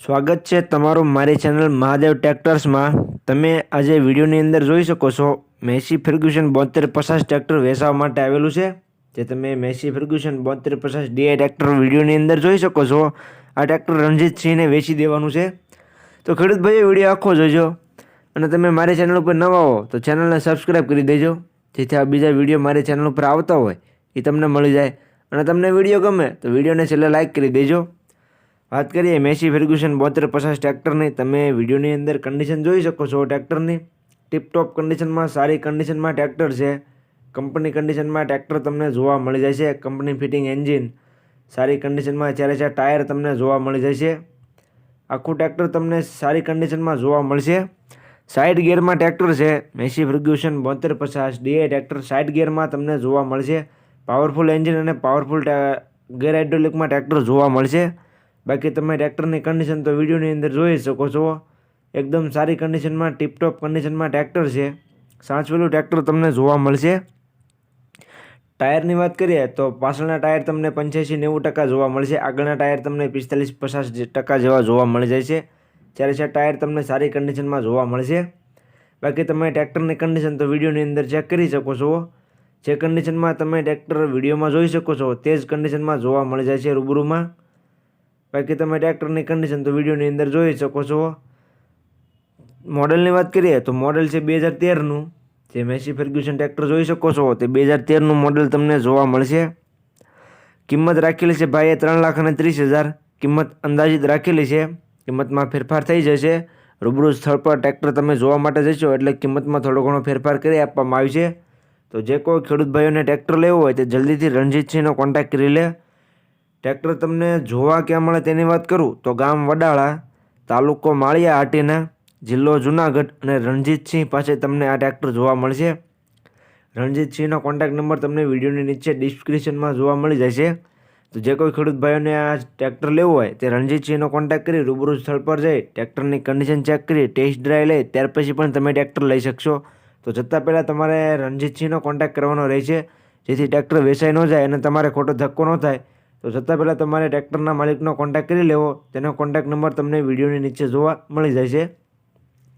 સ્વાગત છે તમારું મારી ચેનલ મહાદેવ ટ્રેક્ટર્સમાં. તમે આજે વિડીયોની અંદર જોઈ શકો છો, મેસી ફર્ગ્યુશન બોતેર પચાસ ટ્રેક્ટર વેચાવા માટે આવેલું છે, જે તમે મેસી ફર્ગ્યુશન બોતેર પચાસ ડીઆઈ ટ્રેક્ટર વિડીયોની અંદર જોઈ શકો છો. આ ટ્રેક્ટર રણજીતસિંહને વેચી દેવાનું છે. તો ખેડૂત ભાઈઓ વીડિયો આખો જોજો. અને તમે મારી ચેનલ ઉપર નવા હો, તો ચેનલને સબસ્ક્રાઈબ કરી દેજો, જેથી આ બીજા વીડિયો મારી ચેનલ ઉપર આવતા હોય, એ તમને મળી જાય. અને તમને વીડિયો ગમે, તો વિડીયોને છેલ્લે લાઇક કરી દેજો. વાત કરીએ મેસી ફર્ગ્યુસન બોતેર પચાસ ટ્રેક્ટરની, તમે વિડીયોની અંદર કન્ડિશન જોઈ શકો છો ટ્રેક્ટરની. ટીપટોપ કન્ડિશનમાં સારી કન્ડિશનમાં ટ્રેક્ટર છે. કંપની કન્ડિશનમાં ટ્રેક્ટર તમને જોવા મળી જાય છે કંપની ફિટિંગ એન્જિન સારી કન્ડિશનમાં ચારે ચાર ટાયર તમને જોવા મળી જાય છે આખું ટ્રેક્ટર તમને સારી કન્ડિશનમાં જોવા મળશે. સાઇડ ગિયરમાં ટ્રેક્ટર છે. મેસી ફર્ગ્યુસન બોતેર પચાસ ડીએ ટ્રેક્ટર સાઇડ ગિયરમાં તમને જોવા મળશે. પાવરફુલ એન્જિન અને પાવરફુલ ગેર હાઇડ્રોલિકમાં ટ્રેક્ટર જોવા મળશે. બાકી તમે ટ્રેક્ટરની કન્ડિશન તો વિડીયોની અંદર જોઈ શકો છો. એકદમ સારી કન્ડિશનમાં ટીપટોપ કન્ડિશનમાં ટ્રેક્ટર છે. સાચવેલું ટ્રેક્ટર તમને જોવા મળશે. ટાયરની વાત કરીએ તો પાછળના ટાયર તમને પંચ્યાસી નેવું ટકા જોવા મળશે. આગળના ટાયર તમને પિસ્તાલીસ પચાસ ટકા જેવા જોવા મળી જાય છે. જ્યારે છે ટાયર તમને સારી કન્ડિશનમાં જોવા મળશે. બાકી તમે ટ્રેક્ટરની કન્ડિશન તો વિડીયોની અંદર ચેક કરી શકો છો. જે કન્ડિશનમાં તમે ટ્રેક્ટર વિડીયોમાં જોઈ શકો છો, તે જ કન્ડિશનમાં જોવા મળી જાય છે રૂબરૂમાં. બાકી તમે ટ્રેક્ટરની કન્ડિશન તો વિડીયોની અંદર જોઈ શકો છો. મોડલની વાત કરીએ તો મોડલ છે બે હજાર તેરનું. જે મેસી ફર્ગ્યુસન ટ્રેક્ટર જોઈ શકો છો. તે બે હજાર તેરનું મોડલ તમને જોવા મળશે. કિંમત રાખેલી છે ભાઈએ ત્રણ લાખ અને ત્રીસ હજાર. કિંમત અંદાજિત રાખેલી છે. કિંમતમાં ફેરફાર થઈ જશે. રૂબરૂ સ્થળ પર ટ્રેક્ટર તમે જોવા માટે જશો એટલે કિંમતમાં થોડો ઘણો ફેરફાર કરી આપવામાં આવશે તો જે કોઈ ખેડૂત ભાઈઓને ટ્રેક્ટર લેવું હોય તે જલ્દીથી રણજીતસિંહનો કોન્ટેક્ટ કરી લે. ટ્રેક્ટર તમને જોવા ક્યાં મળે તેની વાત કરું તો ગામ વડાળા, તાલુકો માળિયા હાટીના જિલ્લો જુનાગઢ અને રણજીતસિંહ પાસે તમને આ ટ્રેક્ટર જોવા મળશે. રણજીતસિંહનો કોન્ટેક્ટ નંબર તમને વિડીયોની નીચે ડિસ્ક્રિપ્શનમાં જોવા મળી જશે. તો જે કોઈ ખેડૂત ભાઈઓને આ ટ્રેક્ટર લેવું હોય તે રણજીતસિંહનો કોન્ટેક્ટ કરી રૂબરૂ સ્થળ પર જઈ ટ્રેક્ટરની કન્ડિશન ચેક કરી ટેસ્ટ ડ્રાઈવ લઈ ત્યાર પછી પણ તમે ટ્રેક્ટર લઈ શકશો. તો જતાં પહેલાં તમારે રણજીતસિંહનો કોન્ટેક્ટ કરવાનો રહેશે. જેથી ટ્રેક્ટર વેચાઈ ન જાય અને તમારે ખોટો ધક્કો ન થાય. તો જતાં પહેલાં તમારે ટ્રેક્ટરના માલિકનો કોન્ટેક્ટ કરી લેવો. તેનો કોન્ટેક્ટ નંબર તમને વિડીયોની નીચે જોવા મળી છે